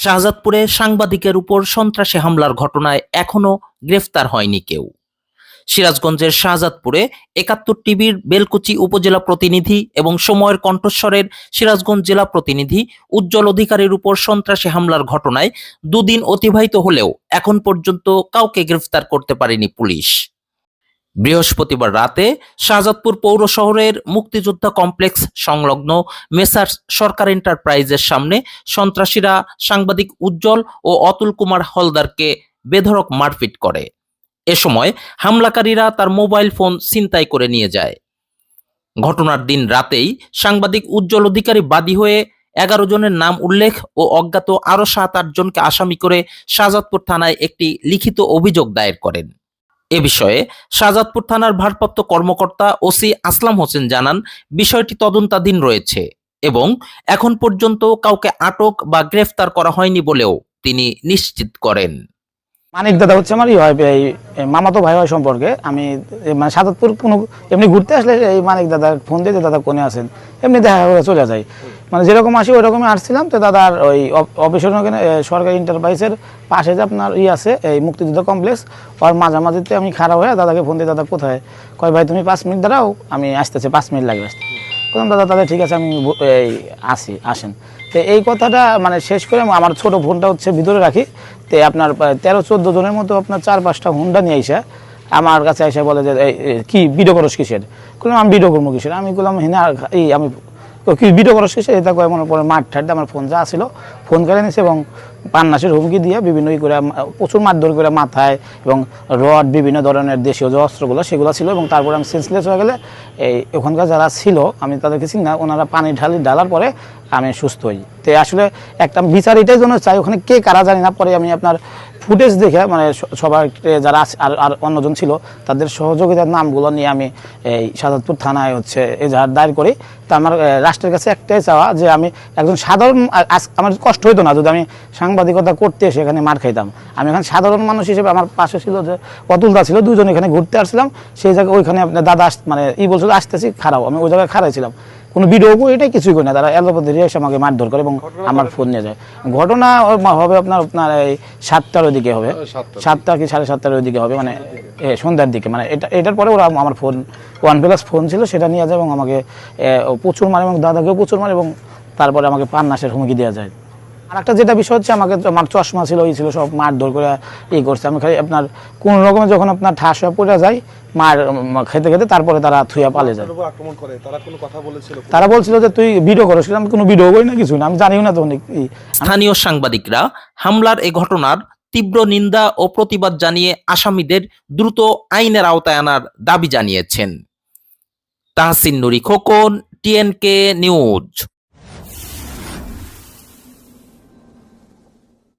শাহজাদপুরে সাংবাদিকের উপর সন্ত্রাসী হামলার ঘটনায় এখনও গ্রেফতার হয়নি কেউ। সিরাজগঞ্জের শাহজাদপুরে একাত্তর টিভির বেলকুচি উপজেলা প্রতিনিধি এবং সময়ের কণ্ঠস্বরের সিরাজগঞ্জ জেলা প্রতিনিধি উজ্জ্বল অধিকারীর উপর সন্ত্রাসী হামলার ঘটনায় দুদিন অতিবাহিত হলেও এখন পর্যন্ত কাউকে গ্রেফতার করতে পারেনি পুলিশ। বৃহস্পতিবার রাতে শাহজাদপুর পৌর শহরের মুক্তিযোদ্ধা কমপ্লেক্স সংলগ্ন মেসার্স সরকার এন্টারপ্রাইজের সামনে সন্ত্রাসীরা সাংবাদিক উজ্জ্বল ও অতুল কুমার হলদারকে বেধড়ক মারপিট করে। এ সময় হামলাকারীরা তার মোবাইল ফোন ছিনতাই করে নিয়ে যায়। ঘটনার দিন রাতেই সাংবাদিক উজ্জ্বল অধিকারী বাদী হয়ে এগারো জনের নাম উল্লেখ ও অজ্ঞাত আরও সাত আট জনকে আসামি করে শাহজাদপুর থানায় একটি লিখিত অভিযোগ দায়ের করেন। এ বিষয়ে শাহজাদপুর থানার ভারপ্রাপ্ত কর্মকর্তা ওসি আসলাম হোসেন জানান, বিষয়টি তদন্তাধীন রয়েছে এবং এখন পর্যন্ত কাউকে আটক বা গ্রেফতার করা হয়নি বলেও তিনি নিশ্চিত করেন। মানিক দাদা হচ্ছে আমার ই হয়, এই মামাতো ভাই হয় সম্পর্কে। আমি মানে সাদাতপুর কোনো, এমনি ঘুরতে আসলে এই মানিক দাদা ফোন দিয়ে দাদা কোনে আছেন, এমনি দেখা চলে যায়। মানে যেরকম আসি ওই রকমই আসছিলাম। তো দাদার ওই অফ- অফিসের সরকারি এন্টারপ্রাইজের পাশে যে আপনার ই আছে, এই মুক্তিযুদ্ধ কমপ্লেক্স ওর মাঝামাঝিতে আমি খারাপ হয়ে দাদাকে ফোন দিয়ে, দাদা, কোথায়? কয়, ভাই, তুমি পাঁচ মিনিট দাঁড়াও, আমি আসতেছি, পাঁচ মিনিট লাগবে আসতে। বললাম দাদা, তাহলে ঠিক আছে, আমি এই আসি, আসেন। তো এই কথাটা মানে শেষ করে আমার ছোট ফোনটা হচ্ছে ভিতরে রাখি। তো আপনার তেরো, চোদ্দ জনের মতো আপনার চার, পাঁচটা হুন্ডা নিয়ে আইসা, আমার কাছে এসে বলে যে কি ভিডিও করস কিসের? বললাম আমি ভিডিও করব কিসের? আমি বললাম হিনা এই, আমি কই, কি ভিডিও করস কিসের এটা কয় মনে পরে মাঠ ঠাড্ডে আমার ফোন যা আসছিল ফোন করে নিছে এবং পান্নাসের হুমকি দিয়ে বিভিন্ন করে প্রচুর মারধর করে মাথায় এবং রড বিভিন্ন ধরনের দেশীয় যে অস্ত্রগুলো সেগুলো ছিল এবং তারপরে আমি সেন্সলেস হয়ে গেলে এই ওখানকার যারা ছিল আমি তাদেরকে চিনি না ওনারা পানি ঢালি ঢালার পরে আমি সুস্থ হই। তো আসলে একটা বিচার এটাই জন্য চাই ওখানে কে কারা জানি না পরে আমি আপনার ফুটেজ দেখে মানে স- সবার যারা আর আর অন্যজন ছিল, তাদের সহযোগিতার নামগুলো নিয়ে আমি এই সাজাদপুর থানায় হচ্ছে এজাহার দায়ের করি। তা আমার রাষ্ট্রের কাছে একটাই চাওয়া যে আমি একজন সাধারণ আমার কষ্ট হতো না যদি আমি সাংবাদিকতা করতে এসে এখানে মার খাইতাম। আমি এখানে সাধারণ মানুষ হিসেবে আমার পাশে ছিল যে অতুলদা ছিল, দুজন এখানে ঘুরতে আসছিলাম, সেই জায়গায় ওইখানে আপনার দাদা মানে ই বলছিল, আসতেছি খারাপ আমি ওই জায়গায় খারাই ছিলাম কোনো ভিডিও করি এটাই কিছুই করি না। তারা এলোপাতি এসে আমাকে মারধর করে এবং আমার ফোন নিয়ে যায়। ঘটনা হবে আপনার আপনার এই সাতটার ওইদিকে হবে। সাতটা কি সাড়ে সাতটার ওইদিকে হবে মানে সন্ধ্যার দিকে। মানে এটা এটার পরে ওরা আমার ফোন ওয়ান প্লাস ফোন ছিল সেটা নিয়ে যায় এবং আমাকে প্রচুর মারে এবং দাদাকেও প্রচুর মারে এবং তারপরে আমাকে পান্নাসের হুমকি দেওয়া যায়। আর একটা যেটা বিষয় হচ্ছে আমাকে তো- আমার চশমা ছিল এই ছিল সব মারধর করে ই করছে। আমি খালি আপনার কোন রকমে যখন আপনার ঠাস হয়ে পড়ে যায় মার খেতে খেতে তারপরে তারা থুয়া পালে যায়। আক্রমণ করে তারা কোনো কথা বলেছিল তারা বলছিল যে তুই ভিডিও করস আমি কোনো ভিডিও করি না কিছু না। আমি জানিও না তো অনেক স্থানীয় সাংবাদিকরা হামলার এ ঘটনার তীব্র নিন্দা ও প্রতিবাদ জানিয়ে আসামিদের দ্রুত আইনের আওতায় আনার দাবি জানিয়েছেন। Tahsin Nuri Khokon TNK news.